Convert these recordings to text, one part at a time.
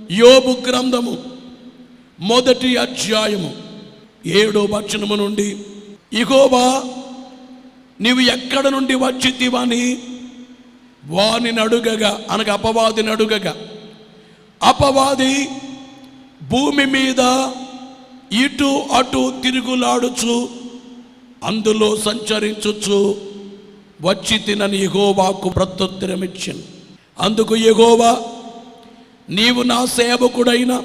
యోబు గ్రంథము మొదటి అధ్యాయము ఏడో వచనము నుండి ఇగోవా నీవు ఎక్కడ నుండి వచ్చితివని వాని నడుగగా అనగా అపవాదిని అడుగగా అపవాది భూమి మీద ఇటు అటు తిరుగులాడుచు అందులో సంచరించుచు వచ్చి తినని ఎగోవాకు ప్రత్యుత్తరమిచ్చాను. అందుకు ఎగోవా నీవు నా సేవకుడైన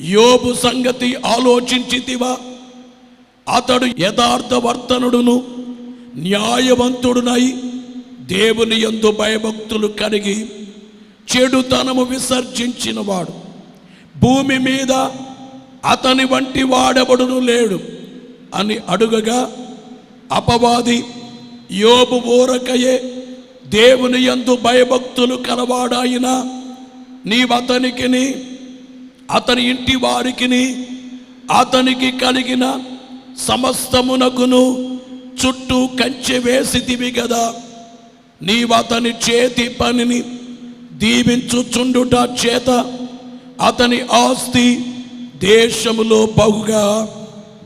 యోబు సంగతి ఆలోచించితివా. అతడు యథార్థవర్తనుడును న్యాయవంతుడునై దేవుని యందు భయభక్తులు కలిగి చెడుతనము విసర్జించినవాడు. భూమి మీద అతని వంటి వాడెవడును లేడు అని అడుగగా అపవాది యోబు ఊరకయే దేవుని యందు భయభక్తులు కలవాడాయినా నీవతనికిని అతని ఇంటి వారికిని అతనికి కలిగిన సమస్తమునకును చుట్టూ కంచె వేసితివి కదా నీవతని చేతి పనిని దీవించుచుండుట చేత అతని ఆస్తి దేశములో బహుగా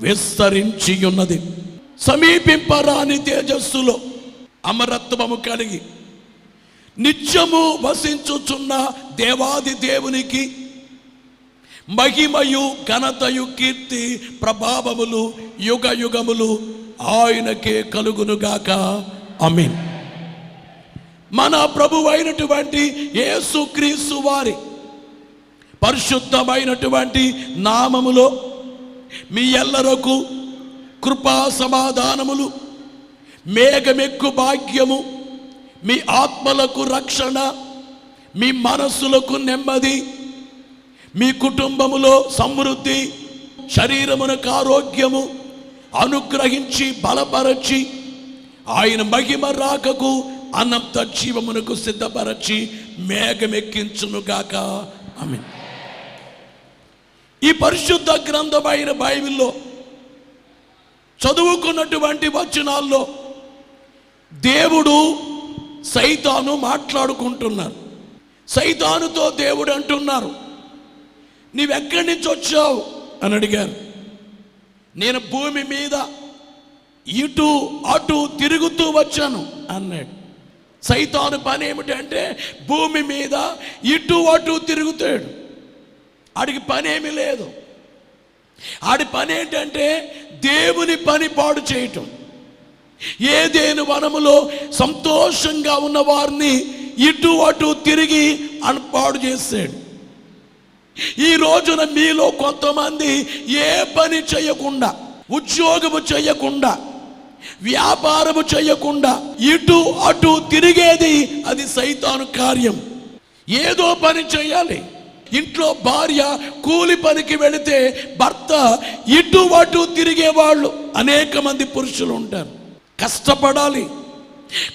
విస్తరించి ఉన్నది సమీపింపరాని తేజస్సులో అమరత్వము కలిగి నిత్యము వసించుచున్న దేవాది దేవునికి మహిమయు ఘనతయు కీర్తి ప్రభావములు యుగ యుగములు ఆయనకే కలుగునుగాక. అమీన్ మన ప్రభు అయినటువంటి యేసుక్రీస్తు వారి పరిశుద్ధమైనటువంటి నామములో మీ ఎల్లరకు కృపా సమాధానములు మేఘమెక్కు భాగ్యము మీ ఆత్మలకు రక్షణ మీ మనస్సులకు నెమ్మది మీ కుటుంబములో సమృద్ధి శరీరమునకు ఆరోగ్యము అనుగ్రహించి బలపరచి ఆయన మహిమ రాకకు అనంత జీవమునకు సిద్ధపరచి మేఘమెక్కించునుగాక. ఆమె ఈ పరిశుద్ధ గ్రంథమైన బైబిల్లో చదువుకున్నటువంటి వచనాల్లో దేవుడు సైతాను మాట్లాడుకుంటున్నారు. సైతానుతో దేవుడు అంటున్నారు నీవెక్కడి నుంచి వచ్చావు? అని అడిగారు. నేను భూమి మీద ఇటు అటు తిరుగుతూ వచ్చాను అన్నాడు. సైతాను పని ఏమిటంటే భూమి మీద ఇటు అటు తిరుగుతాడు. ఆడికి పని ఏమీ లేదు. ఆడి పని ఏంటంటే దేవుని పని పాడు చేయటం. ఏదేను వనములో సంతోషంగా ఉన్న వారిని ఇటు అటు తిరిగి అన్పాడు చేశాడు. ఈ రోజున మీలో కొంతమంది ఏ పని చేయకుండా ఉద్యోగము చేయకుండా వ్యాపారము చేయకుండా ఇటు అటు తిరిగేది అది సైతాను కార్యం. ఏదో పని చేయాలి. ఇంట్లో భార్య కూలి పనికి వెళితే భర్త ఇటు అటు తిరిగేవాళ్ళు అనేక మంది పురుషులు ఉంటారు. కష్టపడాలి.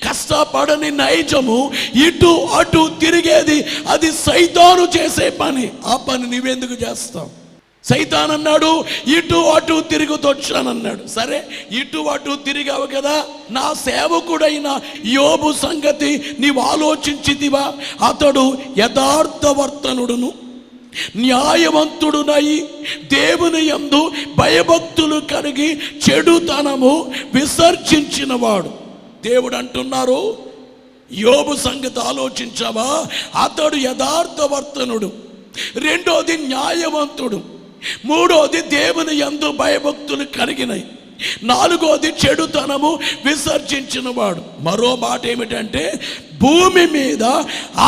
కష్టపడని నైజము ఇటు అటు తిరిగేది అది సైతాను చేసే పని. ఆ పని నీవెందుకు చేస్తావు? సైతాన్ అన్నాడు ఇటు అటు తిరుగుతొచ్చానన్నాడు సరే ఇటు అటు తిరిగావు కదా నా సేవకుడైన యోబు సంగతి నీవు ఆలోచించితివా? అతడు యథార్థవర్తనుడును. న్యాయవంతుడునై దేవుని యందు భయభక్తులు కలిగి చెడుతనము విసర్జించినవాడు. దేవుడు అంటున్నారు యోబు సంగతి ఆలోచించావా? అతడు యథార్థవర్తనుడు రెండోది న్యాయవంతుడు మూడోది దేవుని యందు భయభక్తులు కలిగినాయి నాలుగోది చెడుతనము విసర్జించినవాడు. మరో మాట ఏమిటంటే భూమి మీద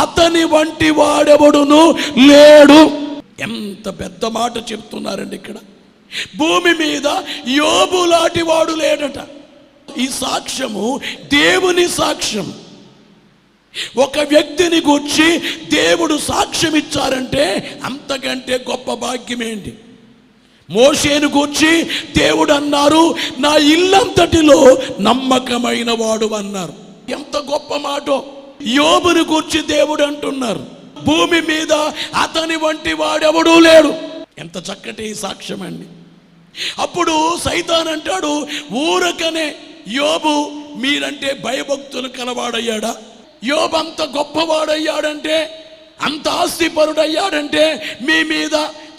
అతని వంటి వాడెవడును లేడు. ఎంత పెద్ద మాట చెప్తున్నారండి ఇక్కడ. భూమి మీద యోబు లాంటి వాడు లేడట. ఈ సాక్ష్యము దేవుని సాక్ష్యం. ఒక వ్యక్తిని గుర్చి దేవుడు సాక్ష్యం ఇచ్చారంటే అంతకంటే గొప్ప భాగ్యం ఏంటి? మోషేను గూర్చి దేవుడు అన్నారు నా ఇల్లంతటిలో నమ్మకమైన వాడు అన్నారు. ఎంత గొప్ప మాటో. యోబును గూర్చి దేవుడు అంటున్నారు. భూమి మీద అతని వంటి వాడెవడూ లేడు. ఎంత చక్కటి సాక్ష్యం అండి. అప్పుడు సైతాన్ అంటాడు ఊరకనే యోబు మీరంటే భయభక్తులు కలవాడయ్యాడా? యోబు అంత గొప్పవాడయ్యాడంటే అంత ఆస్తిపరుడయ్యాడంటే మీ మీద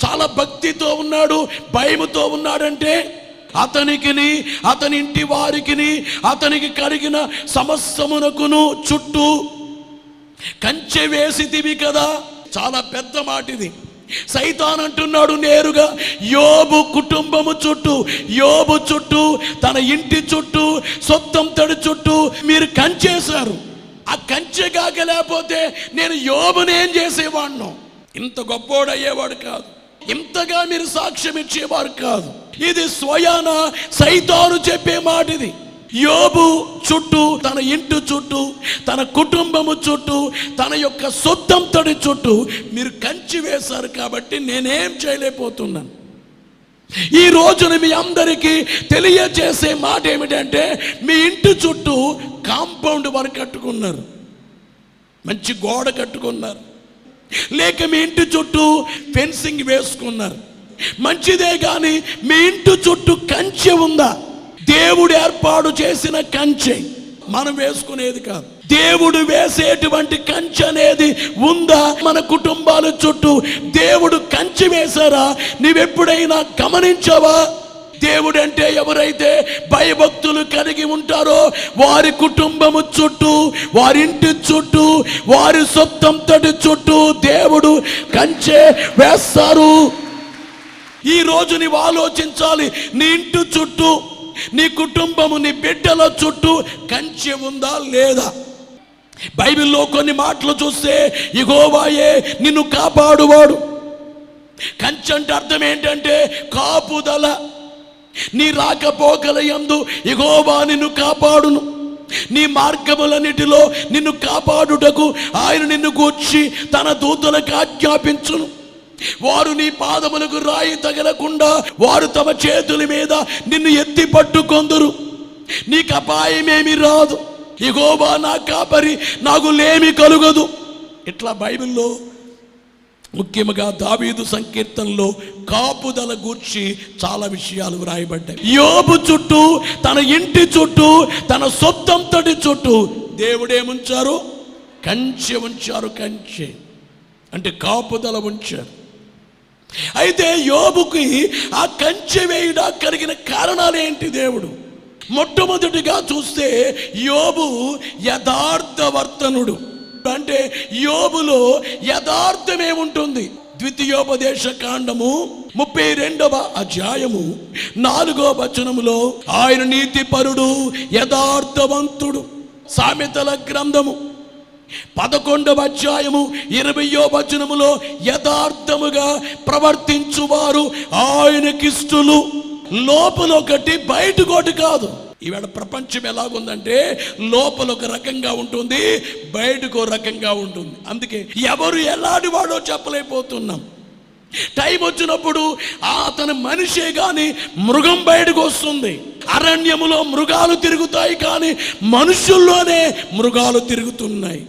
చాలా భక్తితో ఉన్నాడు భయముతో ఉన్నాడంటే అతనికిని అతని ఇంటి వారికిని అతనికి కలిగిన సమస్తమునకును చుట్టూ కంచె వేసితివి కదా. చాలా పెద్ద మాట ఇది సైతాన్ అంటున్నాడు నేరుగా యోబు కుటుంబము చుట్టూ యోబు చుట్టూ తన ఇంటి చుట్టూ సొత్తం తడి చుట్టూ మీరు కంచేశారు. ఆ కంచె కాక లేకపోతే నేను యోబుని ఏం చేసేవాడిను ఇంత గొప్పోడయ్యేవాడు కాదు. ఇంతగా మీరు సాక్ష్యం ఇచ్చేవారు కాదు. ఇది స్వయాన సైతాను చెప్పే మాట ఇది యోబు చుట్టూ తన ఇంటి చుట్టూ తన కుటుంబము చుట్టూ తన యొక్క సొత్తం తడి చుట్టూ మీరు కంచి వేశారు కాబట్టి నేనేం చేయలేకపోతున్నాను. ఈ రోజున మీ అందరికీ తెలియజేసే మాట ఏమిటంటే మీ ఇంటి చుట్టూ కాంపౌండ్ వారు కట్టుకున్నారు. మంచి గోడ కట్టుకున్నారు. లేక మీ ఇంటి చుట్టూ ఫెన్సింగ్ వేసుకున్నారు. మంచిదే కానీ మీ ఇంటి చుట్టూ కంచె ఉందా? దేవుడు ఏర్పాటు చేసిన కంచె మనం వేసుకునేది కాదు. దేవుడు వేసేటువంటి కంచె అనేది ఉందా మన కుటుంబాల చుట్టూ? దేవుడు కంచె వేశారా? నీవెప్పుడైనా గమనించావా? దేవుడు అంటే ఎవరైతే భయభక్తులు కలిగి ఉంటారో వారి కుటుంబము చుట్టూ వారింటి చుట్టూ వారి సొత్తంతటి చుట్టూ దేవుడు కంచె వేస్తారు. ఈ రోజు నీవు ఆలోచించాలి నీ ఇంటి చుట్టూ నీ కుటుంబము నీ బిడ్డల చుట్టూ కంచె ఉందా లేదా? బైబిల్లో కొన్ని మాటలు చూస్తే ఇగోవాయే నిన్ను కాపాడువాడు. కంచె అంటే అర్థం ఏంటంటే కాపుదల. నీ రాకపోకల యందు ఇగోవా నిన్ను కాపాడును. నీ మార్గములన్నిటిలో నిన్ను కాపాడుటకు ఆయన నిన్ను గూర్చి తన దూతలకు ఆజ్ఞాపించును. వారు నీ పాదములకు రాయి తగలకుండా వారు తమ చేతుల మీద నిన్ను ఎత్తి పట్టుకొందురు. నీకు అపాయమేమి రాదు. ఇగోబా నా కాపరి నాకు లేమి కలుగదు. ఇట్లా బైబిల్లో ముఖ్యముగా దావీదు సంకీర్తనలో కాపుదల గూర్చి చాలా విషయాలు వ్రాయబడ్డాయి. యోబు చుట్టూ తన ఇంటి చుట్టూ తన సొత్తంతటి చుట్టూ దేవుడేముంచారు కంచె ఉంచారు కంచె. అంటే కాపుదల ఉంచారు. అయితే యోబుకి ఆ కంచె వేయుట కలిగిన కారణాలు ఏంటి దేవుడు? మొట్టమొదటిగా చూస్తే యోబు యథార్థవర్తనుడు. అంటే యోబులో యథార్థమే ఉంటుంది. ద్వితీయోపదేశ కాండము ముప్పై రెండవ అధ్యాయము నాలుగో వచనములో ఆయన నీతిపరుడు యథార్థవంతుడు. సామెతల గ్రంథము పదకొండవ అధ్యాయము ఇరవయో వచనములో యథార్థముగా ప్రవర్తించువారు ఆయనకిష్టులు లోపల ఒకటి బయటకోటి కాదు. ఈవేళ ప్రపంచం ఎలాగుందంటే లోపల ఒక రకంగా ఉంటుంది బయటకు ఒక రకంగా ఉంటుంది. అందుకే ఎవరు ఎలాంటి వాడో చెప్పలేకపోతున్నాం. టైం వచ్చినప్పుడు అతని మనిషే కానీ మృగం బయటకు వస్తుంది అరణ్యములో మృగాలు తిరుగుతాయి కానీ మనుషుల్లోనే మృగాలు తిరుగుతున్నాయి.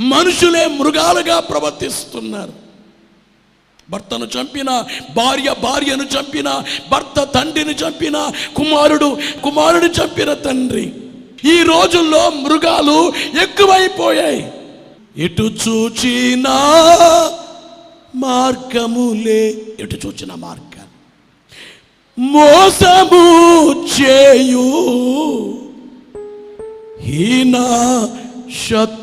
మనుషులే మృగాలుగా ప్రవర్తిస్తున్నారు. భర్తను చంపిన భార్య భార్యను చంపిన భర్త తండ్రిని చంపిన కుమారుడు కుమారుడు చంపిన తండ్రి. ఈ రోజుల్లో మృగాలు ఎక్కువైపోయాయి. ఎటు చూచిన మార్గములే ఎటు చూచిన మార్గాలు. మోసము చేయు హీన శత్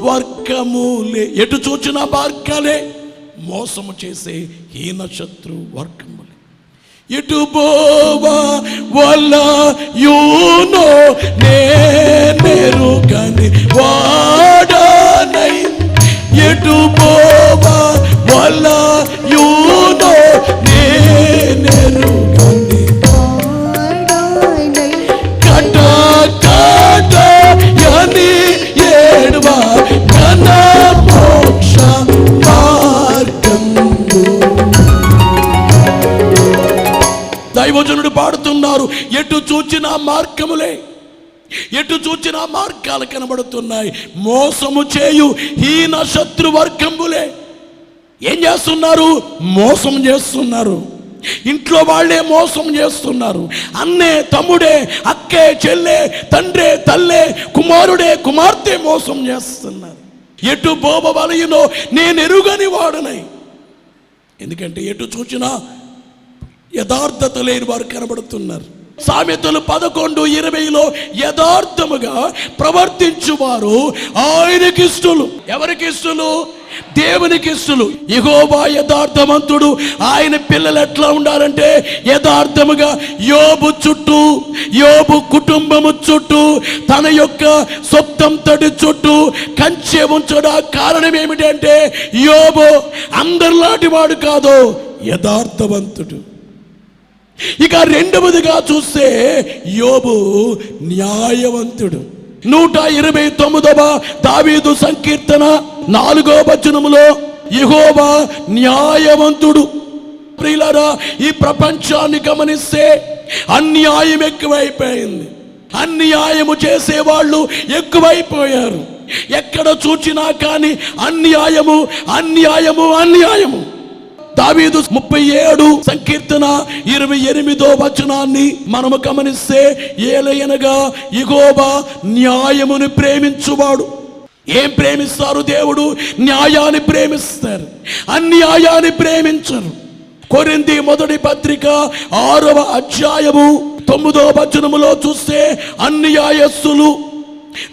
వర్గములే. ఎటు చూచిన మార్గాలే మోసము చేసే హీన శత్రు వర్గములే. ఎటు బోవా వల్ల యూనో నేనెరుగని వాడనై. ఎటు బోవా వల్ల యూనో నేనెరుగని దైవజనుడు పాడుతున్నారు. ఎటు చూచిన మార్గములే. ఎటు చూచిన మార్గాలు కనబడుతున్నాయి. మోసము చేయు హీన శత్రు వర్గములే. ఏం చేస్తున్నారు? మోసం చేస్తున్నారు. ఇంట్లో వాళ్ళే మోసం చేస్తున్నారు. అన్నే తమ్ముడే అక్కే చెల్లె తండ్రే తల్లే కుమారుడే కుమార్తె మోసం చేస్తున్నారు. ఎటు బోబవలయునో నేను ఎరుగని వాడనై. ఎందుకంటే ఎటు చూచినా యథార్థత లేని వారు కనబడుతున్నారు. సామెతలు పదకొండు ఇరవైలో యథార్థముగా ప్రవర్తించువారు ఆయనకి ఇష్టలు ఎవరికి ఇష్టలు దేవునికి ఇష్టలు ఇగోబా యథార్థవంతుడు. ఆయన పిల్లలు ఎట్లా ఉండాలంటే యథార్థముగా యోబు చుట్టూ యోబు కుటుంబము చుట్టూ తన యొక్క సొప్తం తడి చుట్టూ కంచె ఉంచడా కారణం ఏమిటంటే యోబు అందరిలాంటి వాడు కాదు. యథార్థవంతుడు. ఇక రెండవదిగా చూస్తే యోబు న్యాయవంతుడు. నూట ఇరవై తొమ్మిదవ దావీదు సంకీర్తన నాలుగో వచనములో యహోబా న్యాయవంతుడు. ప్రియులరా ఈ ప్రపంచాన్ని గమనిస్తే అన్యాయం ఎక్కువైపోయింది. అన్యాయము చేసేవాళ్ళు ఎక్కువైపోయారు. ఎక్కడ చూచినా కానీ అన్యాయము అన్యాయము అన్యాయము. దావీదు ముప్పై ఏడు సంకీర్తన ఇరవై ఎనిమిదో వచనాన్ని మనము గమనిస్తే ఏలయనగా ఇగోబా న్యాయముని ప్రేమించువాడు. ఏం ప్రేమిస్తారు దేవుడు? న్యాయాన్ని ప్రేమిస్తారు. అన్యాయాన్ని ప్రేమించరు. కొరింది మొదటి పత్రిక ఆరవ అధ్యాయము తొమ్మిదో వచనములో చూస్తే అన్యాయస్సులు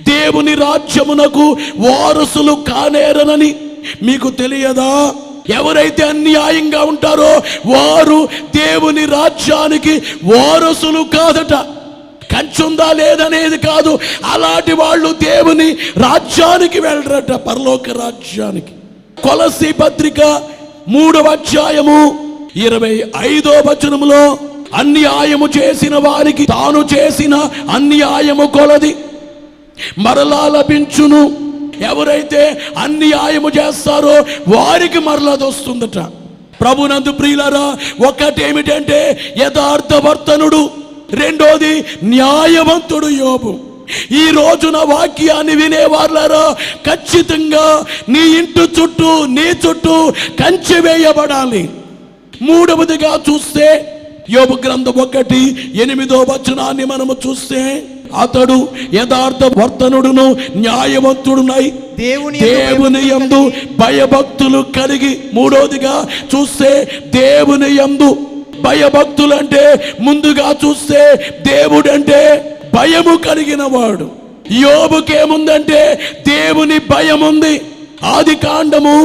దేవుని రాజ్యమునకు వారసులు కానేరనని మీకు తెలియదా? ఎవరైతే అన్యాయంగా ఉంటారో వారు దేవుని రాజ్యానికి వారసులు కాదట. కంచుందా లేదనేది కాదు. అలాంటి వాళ్ళు దేవుని రాజ్యానికి వెళ్ళరట పరలోక రాజ్యానికి. కొలసి పత్రిక మూడవ అధ్యాయము ఇరవై ఐదో వచనములో అన్యాయము చేసిన వారికి తాను చేసిన అన్యాయము కొలది. మరలా లభించును. ఎవరైతే అన్యాయము చేస్తారో వారికి మరలది వస్తుందట ప్రభునందు ప్రియులరా ఒకటేమిటంటే యథార్థవర్తనుడు రెండోది న్యాయవంతుడు యోబు. ఈ రోజున వాక్యాన్ని వినేవాళ్ళరా ఖచ్చితంగా నీ ఇంటి చుట్టూ నీ చుట్టూ కంచి వేయబడాలి. మూడవదిగా చూస్తే యోబు గ్రంథం ఒకటి ఎనిమిదో వచనాన్ని మనము చూస్తే అతడు యథార్థ వర్తనుడును న్యాయవంతుడునై దేవుని దేవుని యందు భయభక్తులు కలిగి మూడోదిగా చూస్తే దేవుని యందు భయభక్తులు అంటే ముందుగా చూస్తే దేవుడు అంటే భయము కలిగిన వాడు యోబుకేముందంటే దేవుని భయం ఉంది ఆది కాండము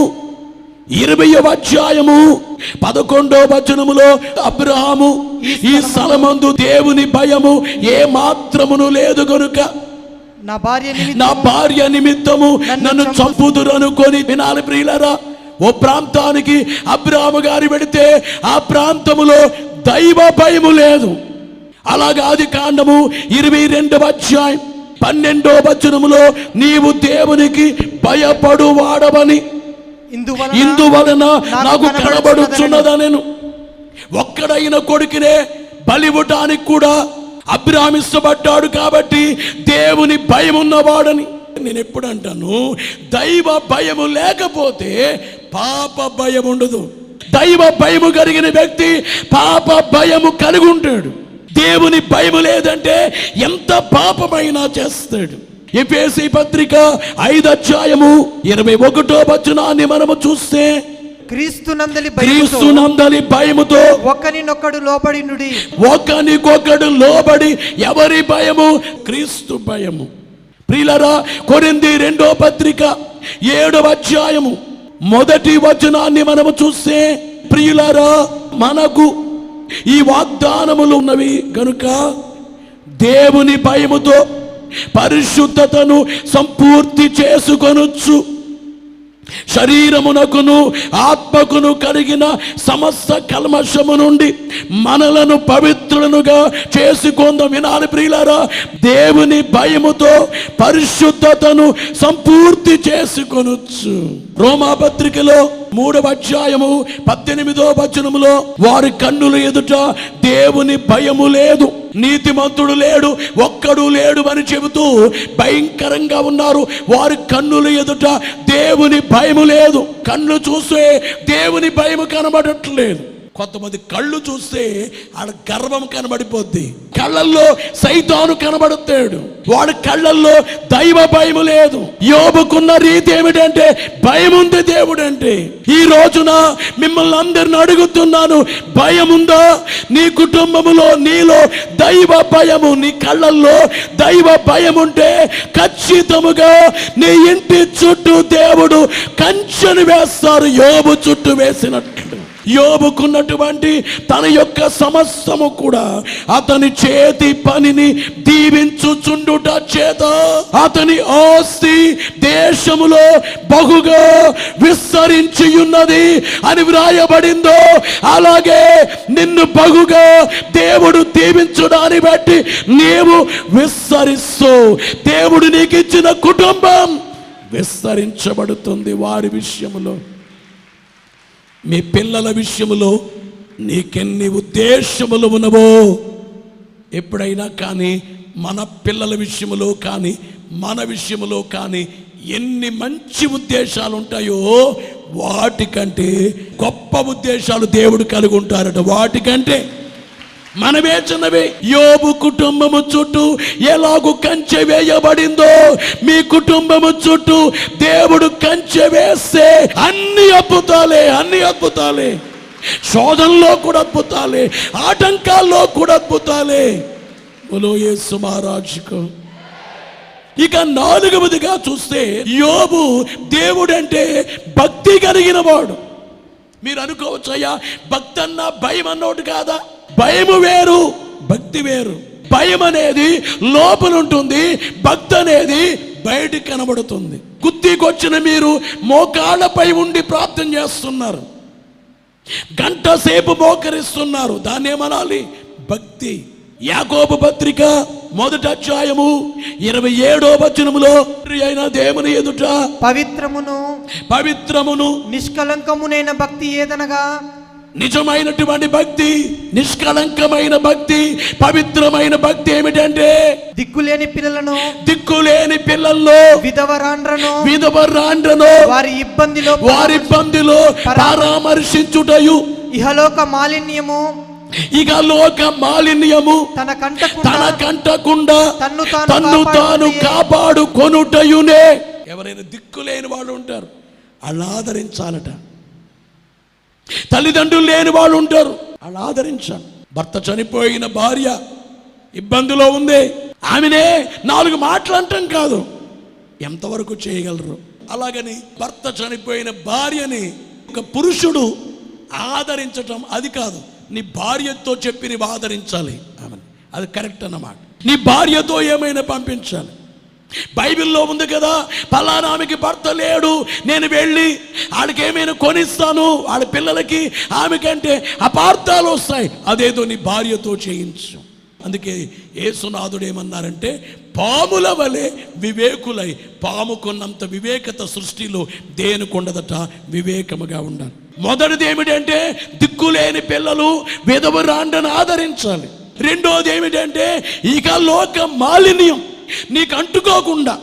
ఇరవై అధ్యాయము పదకొండో వచనములో అబ్రహాము ఈ స్థలమందు దేవుని భయము ఏ మాత్రమును లేదు గనుక. నా భార్య నా భార్య నిమిత్తము నన్ను చంపుదురు అనుకొని వినాలి ప్రియులరా. ఓ ప్రాంతానికి అబ్రాహము గారి పెడితే ఆ ప్రాంతములో దైవ భయము లేదు. అలాగా ఆది కాండము ఇరవై రెండవ అధ్యాయం పన్నెండో వచనములో నీవు దేవునికి భయపడు వాడవని. ఇందువలన నాకు కనబడుచున్నదనెను. కనబడుచున్నదనెను ఒక్కడైన కొడుకునే బలివ్వటానికి కూడా అభిరామిస్తబడ్డాడు కాబట్టి దేవుని భయం ఉన్నవాడని నేను ఎప్పుడు అంటాను? దైవ భయము లేకపోతే పాప భయం ఉండదు. దైవ భయము కలిగిన వ్యక్తి పాప భయము కలిగి ఉంటాడు దేవుని భయము లేదంటే ఎంత పాపమైనా చేస్తాడు. ఎఫేసి పత్రిక ఐదు అధ్యాయము ఇరవై ఒకటో వచనాన్ని మనము చూస్తే క్రీస్తు నందలి క్రీస్తు నందలి భయముతో ఒక్కనినొక్కడు లోబడినుడి. ఒకనికొకడు లోబడి ఎవరి భయము? క్రీస్తు భయము. ప్రియులరా కొరింది రెండో పత్రిక ఏడవ అధ్యాయము మొదటి వచనాన్ని మనము చూస్తే ప్రియులరా మనకు ఈ వాగ్దానములు ఉన్నవి గనుక దేవుని భయముతో పరిశుద్ధతను సంపూర్తి చేసుకొనొచ్చు. శరీరమునకును ఆత్మకును కలిగిన సమస్త కల్మషము నుండి మనలను పవిత్రులనుగా చేసుకుందాం. వినాలి ప్రియులారా దేవుని భయముతో పరిశుద్ధతను సంపూర్తి చేసుకొనొచ్చు. రోమాపత్రికలో మూడవ అధ్యాయము పద్దెనిమిదో వచనములో వారి కన్నుల ఎదుట దేవుని భయము లేదు నీతిమంతుడు లేడు ఒక్కడు లేడు అని చెబుతూ భయంకరంగా ఉన్నారు. వారి కన్నుల ఎదుట దేవుని భయము లేదు. కన్ను చూస్తే దేవుని భయము కనబడట్లేదు. కొంతమంది కళ్ళు చూస్తే ఆడ గర్వం కనబడిపోద్ది. కళ్ళల్లో సైతాను కనబడుతాడు వాడి కళ్ళల్లో దైవ భయము లేదు. యోబుకున్న రీతి ఏమిటంటే భయం ఉంది దేవుడు అంటే ఈ రోజున మిమ్మల్ని అందరిని అడుగుతున్నాను భయం ఉందా నీ కుటుంబములో నీలో దైవ భయము నీ కళ్ళల్లో దైవ భయం ఉంటే ఖచ్చితముగా నీ ఇంటి చుట్టూ దేవుడు కంచెను వేస్తారు యోబు చుట్టూ వేసినట్లు. యోబుకున్నటువంటి తన యొక్క సమస్తము కూడా అతని చేతి పనిని దీవించుచుండుట చేత అతని ఆస్తి దేశములో బహుగా విస్తరించి ఉన్నది అని వ్రాయబడిందో అలాగే నిన్ను బహుగా దేవుడు దీవించడాన్ని బట్టి నీవు విస్తరిస్తూ దేవుడు నీకు ఇచ్చిన కుటుంబం విస్తరించబడుతుంది వారి విషయంలో మీ పిల్లల విషయములో నీకెన్ని ఉద్దేశములు ఉన్నవో ఎప్పుడైనా కానీ మన పిల్లల విషయంలో కానీ మన విషయములో కానీ ఎన్ని మంచి ఉద్దేశాలు ఉంటాయో వాటికంటే గొప్ప ఉద్దేశాలు దేవుడు కలిగి ఉంటారట. వాటికంటే మనమే చిన్నవి. యోబు కుటుంబము చుట్టూ ఎలాగు కంచె వేయబడిందో మీ కుటుంబము చుట్టూ దేవుడు కంచె వేస్తే అన్ని అద్భుతాలే అన్ని అద్భుతాలే. శోధనలో కూడా అద్భుతాలే ఆటంకాల్లో కూడా అద్భుతాలే. బలో యేసు ఇక నాలుగవదిగా చూస్తే యోబు దేవుడంటే భక్తి కలిగిన వాడు మీరు అనుకోవచ్చు అయ్యా భక్తి అన్న భయం అన్నోటి కాదా? భయము వేరు భక్తి వేరు. భయం అనేది లోపల ఉంటుంది భక్తి అనేది బయటికి కనబడుతుంది. గుత్తికొచ్చిన మీరు మోకాళ్ళపై ఉండి ప్రార్థన చేస్తున్నారు. గంట సేపు మోకరిస్తున్నారు. దాన్ని ఏమనాలి? భక్తి. యాకోబు పత్రిక మొదటి అధ్యాయము ఇరవై ఏడో వచనములో అయిన దేవుని ఎదుట పవిత్రమును పవిత్రమును నిష్కలంకమునైన భక్తి ఏదనగా నిజమైనటువంటి భక్తి నిష్కళంకమైన భక్తి పవిత్రమైన భక్తి ఏమిటంటే దిక్కులేని పిల్లలను దిక్కులేని పిల్లల్లో విధవరాండ్రను విధవరాండ్రను వారి ఇబ్బందిలో వారి ఇబ్బందిలో పరామర్శించుటయు ఇహలోక మాలిన్యము ఇక లోక మాలిన్యము తన కంటకు తన కంటకుండా తన్ను తాను తన్ను తాను కాపాడుకొనుటయే. కాపాడు కొనుటయునే ఎవరైనా దిక్కులేని వాళ్ళు ఉంటారు వాళ్ళు ఆదరించాలట తల్లిదండ్రులు లేని వాళ్ళు ఉంటారు. వాళ్ళు ఆదరించాను భర్త చనిపోయిన భార్య ఇబ్బందిలో ఉంది. ఆమెనే నాలుగు మాటలు అంటాం కాదు. ఎంతవరకు చేయగలరు? అలాగని భర్త చనిపోయిన భార్యని ఒక పురుషుడు ఆదరించటం అది కాదు. నీ భార్యతో చెప్పి నీవు ఆదరించాలి. ఆమె. అది కరెక్ట్ అన్నమాట. నీ భార్యతో ఏమైనా పంపించాలి. బైబిల్లో ఉంది కదా పలానా ఆమెకి భర్త లేడు నేను వెళ్ళి ఆడికి ఏమైనా కొనిస్తాను వాళ్ళ పిల్లలకి ఆమెకంటే అపార్థాలు వస్తాయి అదేదో నీ భార్యతో చేయించు. అందుకే ఏసునాథుడు ఏమన్నారంటే పాముల వలె వివేకులై పాముకున్నంత వివేకత సృష్టిలో దేనికొండదట వివేకముగా ఉండాలి. మొదటిది ఏమిటంటే దిక్కులేని పిల్లలు విధవరాండను ఆదరించాలి. రెండోది ఏమిటంటే ఇక లోక మాలిన్యం. నీకు అంటుకోకుండా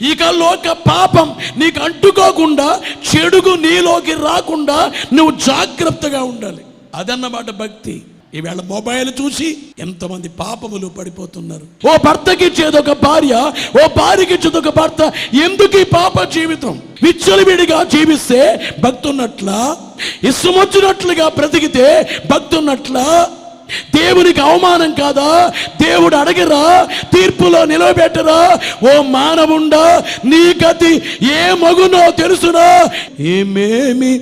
ఇక లోక పాపం నీకు అంటుకోకుండా చెడుగు నీలోకి రాకుండా నువ్వు జాగ్రత్తగా ఉండాలి. అదన్నమాట భక్తి. ఈవేళ మొబైల్ చూసి ఎంతమంది పాపములు పడిపోతున్నారు. ఓ భర్తకి ఇచ్చేదొక భార్య ఓ భార్యకి ఇచ్చేదొక భర్త ఎందుకు ఈ పాప జీవితం? విచ్చలవిడిగా జీవిస్తే భక్తున్నట్ల ఇష్టమొచ్చినట్లుగా బ్రతికితే భక్తున్నట్ల దేవునికి అవమానం కాదా? దేవుడు అడగరా? తీర్పులో నిలబెట్టరా ఓ మానవుండా నీ గతి ఏ మగునో తెలుసునా ఏమేమి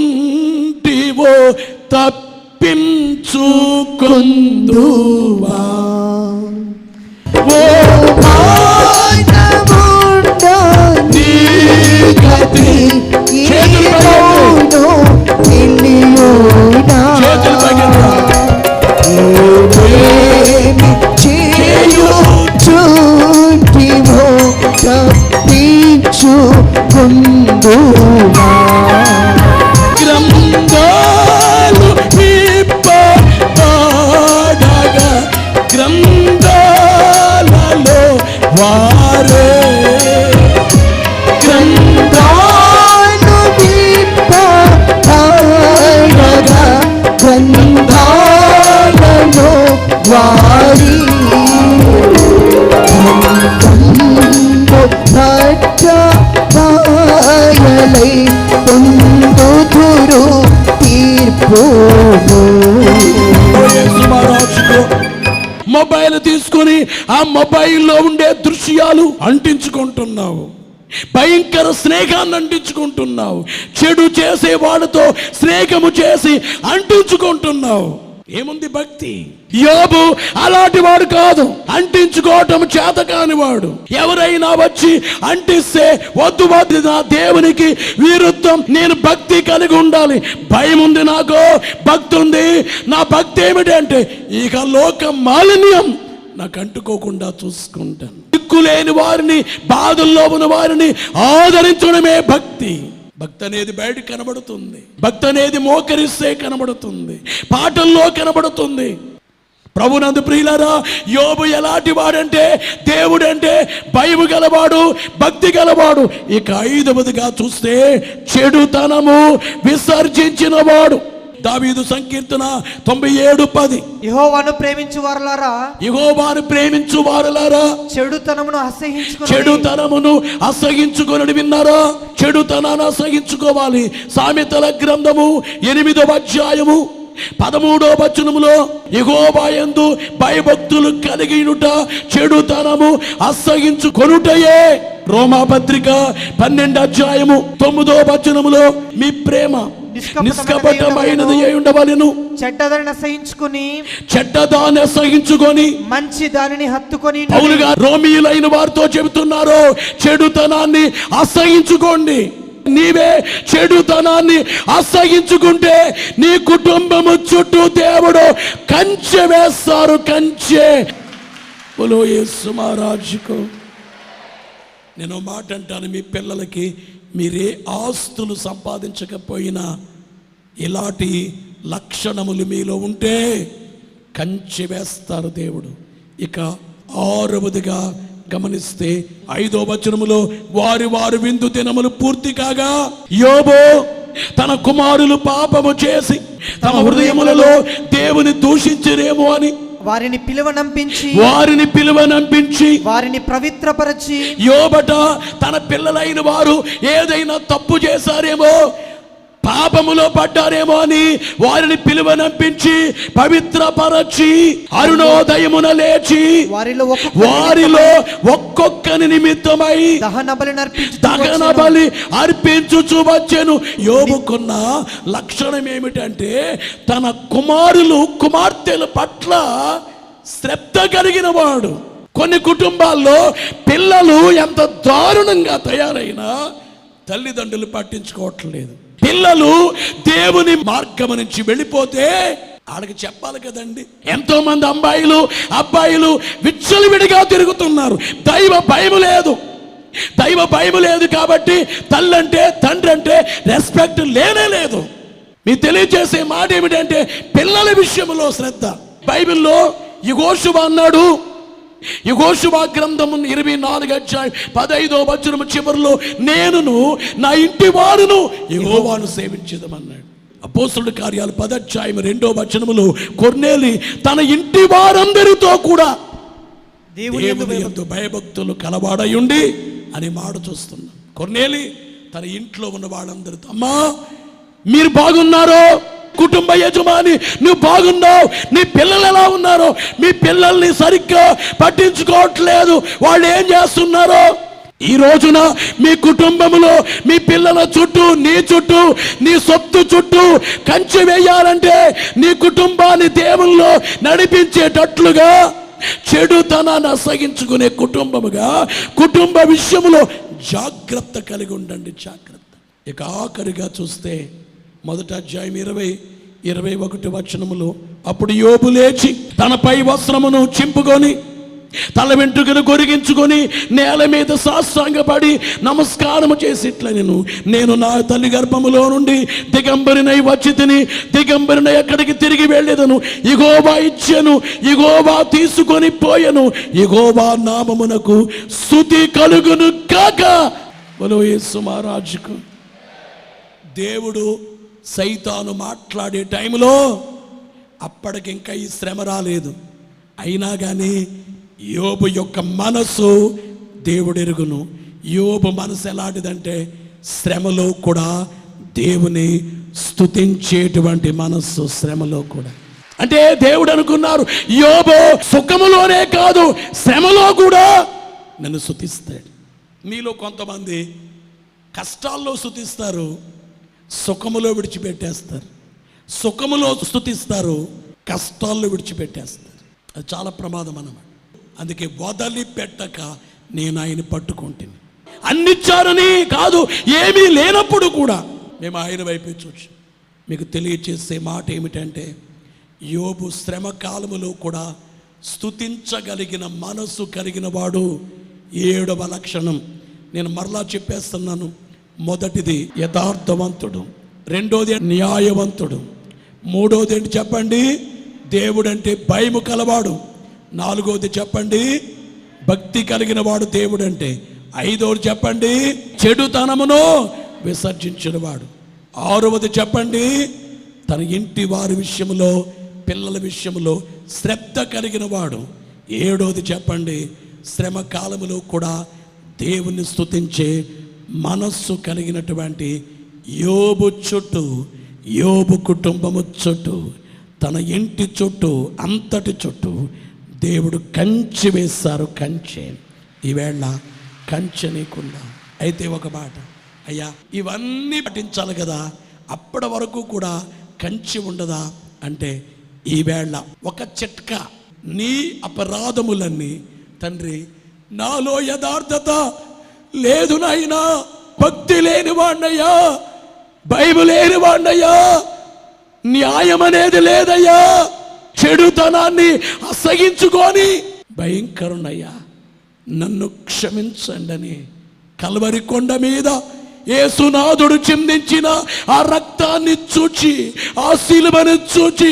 చేయుచుంటివో తప్పించుకుందువా? మొబైల్ తీసుకొని ఆ మొబైల్లో ఉండే దృశ్యాలు అంటించుకుంటున్నావు. భయంకర స్నేహాన్ని అంటించుకుంటున్నావు. చెడు చేసే వాడితో స్నేహము చేసి అంటించుకుంటున్నావు. ఏముంది భక్తి? యోబు అలాంటి వాడు కాదు. అంటించుకోవటం చేత కాని వాడు. ఎవరైనా వచ్చి అంటిస్తే వద్దు వద్దు నా దేవునికి విరుద్ధం నేను భక్తి కలిగి ఉండాలి. భయం ఉంది నాకు? భక్తి ఉంది. నా భక్తి ఏమిటి అంటే ఇక లోక మాలిన్యం నాకు అంటుకోకుండా చూసుకుంటాను. దిక్కులేని వారిని బాధల్లో ఉన్న వారిని ఆదరించడమే భక్తి. భక్తి అనేది బయట కనబడుతుంది. భక్తి అనేది మోకరిస్తే కనబడుతుంది. పాటల్లో కనబడుతుంది. ప్రభునందు ప్రియులారా యోబు ఎలాంటి వాడంటే దేవుడంటే భయము గలవాడు భక్తి గలవాడు. ఇక ఐదవదిగా చూస్తే చెడుతనము విసర్జించిన వాడు దావీదు సంకీర్తన తొంభై ఏడు పది. యెహోవాను ప్రేమించు వారలారా యెహోవాను ప్రేమించు వారలారా చెడుతనమును అసహించుకుని చెడుతనమును అసహించుకొని విన్నారా? చెడుతనాన్ని అసహించుకోవాలి. సామెతల గ్రంథము ఎనిమిదవ అధ్యాయము పదమూడో వచనములో ఎగోబాయందు భయభక్తులు కలిగినుట చెడుతనము అసహించుకొనుటయే. రోమాపత్రిక పన్నెండు అధ్యాయము తొమ్మిదో వచనములో మీ ప్రేమ నిష్కపటమైనది అయి ఉండవలెను చెడ్డదాన్ని అసహించుకుని చెడ్డదాన్ని అసహించుకొని మంచి దానిని హత్తుకొని పౌలు గారు రోమియులైన వారితో చెబుతున్నారు చెడుతనాన్ని అసహించుకోండి. నీవే చెడుతనాన్ని అసహించుకుంటే నీ కుటుంబము చుట్టూ దేవుడు కంచె వేస్తారు కంచె. బోలో యేసు మహారాజుకు నేను మాట అంటాను మీ పిల్లలకి. మీరే ఆస్తులు సంపాదించకపోయినా ఇలాంటి లక్షణములు మీలో ఉంటే కంచి వేస్తారు దేవుడు. ఇక ఆరవదిగా గమనిస్తే ఐదో వచనములో వారి వారి విందు దినములు పూర్తి కాగా యోబో తన కుమారులు పాపము చేసి తమ హృదయములలో దేవుని దూషించరేమో అని వారిని పిలువనంపించి వారిని పిలువనంపించి వారిని పవిత్రపరచి యోబట తన పిల్లలైన వారు ఏదైనా తప్పు చేశారేమో పాపములో పడ్డారేమో అని వారిని పిలువనంపించి పవిత్రపరచి అరుణోదయమున లేచి వారిలో వారిలో ఒక్కొక్కని నిమిత్తమై దహన బలి దహన బలి అర్పించుచు వచ్చెను. యోబుకున్న లక్షణం ఏమిటంటే తన కుమారులు కుమార్తెల పట్ల శ్రద్ధ కలిగిన వాడు. కొన్ని కుటుంబాల్లో పిల్లలు ఎంత దారుణంగా తయారైనా తల్లిదండ్రులు పట్టించుకోవట్లేదు. పిల్లలు దేవుని మార్గం నుంచి వెళ్ళిపోతే ఆడకి చెప్పాలి కదండి. ఎంతో మంది అమ్మాయిలు అబ్బాయిలు విచ్చలవిడిగా తిరుగుతున్నారు. దైవ భయం లేదు. దైవ భయం లేదు కాబట్టి తల్లంటే తండ్రి అంటే రెస్పెక్ట్ లేనే లేదు. మీ తెలియజేసే మాట ఏమిటంటే పిల్లల విషయంలో శ్రద్ధ. బైబిల్లో యుగోషువ అన్నాడు యుగోషువ గ్రంథము ఇరవై నాలుగు అధ్యాయం పదైదో వచనము చివరిలో నేనును నా ఇంటి వారును యెహోవాను సేవించదమన్నాడు. అపోస్తుల కార్యాలు పదధ్యాయం రెండో వచనములో కొర్నేలి తన ఇంటి వారందరితో కూడా దేవుని భయభక్తులు కలవాడయుండి అని మాట చూస్తున్నాం కొన్నేలి తన ఇంట్లో ఉన్న వాళ్ళందరితో అమ్మా మీరు బాగున్నారో? కుటుంబ యజమాని నువ్వు బాగున్నావు నీ పిల్లలు ఎలా ఉన్నారో మీ పిల్లల్ని సరిగ్గా పట్టించుకోవట్లేదు. వాళ్ళు ఏం చేస్తున్నారో? ఈ రోజున మీ కుటుంబంలో మీ పిల్లల చుట్టూ నీ చుట్టూ నీ సొత్తు చుట్టూ కంచి వేయాలంటే నీ కుటుంబాన్ని దేవుల్లో నడిపించేటట్లుగా చెడుతనాన్ని అసగించుకునే కుటుంబముగా కుటుంబ విషయంలో జాగ్రత్త కలిగి ఉండండి జాగ్రత్త. ఇక ఆఖరిగా చూస్తే మొదట అధ్యాయం ఇరవై ఇరవై ఒకటి వచనములో అప్పుడు యోబు లేచి తనపై వస్త్రమును చింపుకొని తల వెంట్రుకను గొరిగించుకొని నేల మీద సాష్టాంగపడి నమస్కారము చేసి నేను నేను నా తల్లి గర్భములో నుండి దిగంబరినై వచ్చి తిని దిగంబరినై ఎక్కడికి తిరిగి వెళ్ళేదను. ఇగోబా ఇచ్చాను ఇగోవా తీసుకొని పోయాను. ఇగోబా నామమునకు స్థుతి కలుగును కాక బలో యేసు మహారాజుకు దేవుడు సైతాను మాట్లాడే టైంలో అప్పటికి ఇంకా ఈ శ్రమ రాలేదు. అయినా కానీ యోబు యొక్క మనసు దేవుడు ఎరుగును యోబు మనసు ఎలాంటిదంటే శ్రమలో కూడా దేవుని స్థుతించేటువంటి మనస్సు శ్రమలో కూడా. అంటే దేవుడు అనుకున్నారు యోబో సుఖములోనే కాదు శ్రమలో కూడా నన్ను శుతిస్తాడు మీలో కొంతమంది కష్టాల్లో శుతిస్తారు సుఖములో విడిచిపెట్టేస్తారు. సుఖములో స్థుతిస్తారు కష్టాల్లో విడిచిపెట్టేస్తారు. అది చాలా ప్రమాదం అన్నమాట. అందుకే వదలి పెట్టక నేను ఆయన పట్టుకుంటుంది అన్నిచ్చారని కాదు ఏమీ లేనప్పుడు కూడా మేము ఆయన వైపు చూసి మీకు తెలియచేసే మాట ఏమిటంటే యోబు శ్రమ కాలములో కూడా స్థుతించగలిగిన మనసు కలిగిన వాడు ఏడవ లక్షణం. నేను మరలా చెప్పేస్తున్నాను మొదటిది యథార్థవంతుడు రెండోది న్యాయవంతుడు మూడోది ఏంటి చెప్పండి? దేవుడంటే భయము కలవాడు నాలుగోది చెప్పండి? భక్తి కలిగిన వాడు దేవుడంటే ఐదోది చెప్పండి? చెడుతనమును విసర్జించినవాడు ఆరవది చెప్పండి? తన ఇంటి వారి విషయంలో పిల్లల విషయంలో శ్రద్ధ కలిగిన వాడు ఏడోది చెప్పండి? శ్రమ కాలములో కూడా దేవుని స్తుతించే మనస్సు కలిగినటువంటి యోబు చుట్టూ యోబు కుటుంబము చుట్టూ తన ఇంటి చుట్టూ అంతటి చుట్టూ దేవుడు కంచి వేశారు కంచె. ఈవేళ కంచె నీకుండా అయితే ఒక మాట అయ్యా ఇవన్నీ పఠించాలి కదా అప్పటి వరకు కూడా కంచి ఉండదా? అంటే ఈవేళ ఒక చిట్క నీ అపరాధములన్నీ తండ్రి నాలో యథార్థత లేదు నాయనా భక్తి లేని వాణ్ణయ్యా బైబిల్ లేని వాణ్ణయ్యా న్యాయం అనేది లేదయ్యా చెడుతనాన్ని అసగించుకొని భయంకరుణయ్యా నన్ను క్షమించండి అని కలవరి కొండ మీద ఏసునాథుడు చిందించిన ఆ రక్తాన్ని చూచి ఆ శిలువని చూచి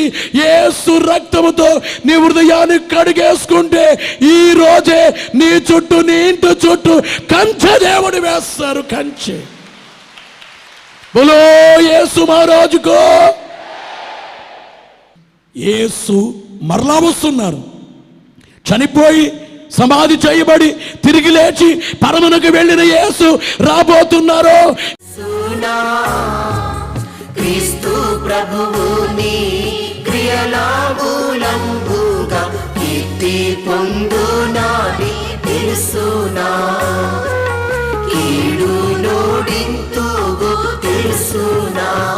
ఏసు రక్తముతో నీ హృదయాన్ని కడిగేసుకుంటే ఈ రోజే నీ చుట్టూ నీ ఇంటి చుట్టూ కంచె దేవుడు వేస్తారు కంచె. బులో యేసు మహారాజుకో. యేసు మరలా వస్తున్నారు. చనిపోయి సమాధి చేయబడి తిరిగి లేచి పరమునకు వెళ్ళిన యేసు రాబోతున్నారు. క్రీస్తు ప్రభువు. కీర్తి పొందునాని తెలుసునా? కీడు నోడింతుగు తెలుసునా?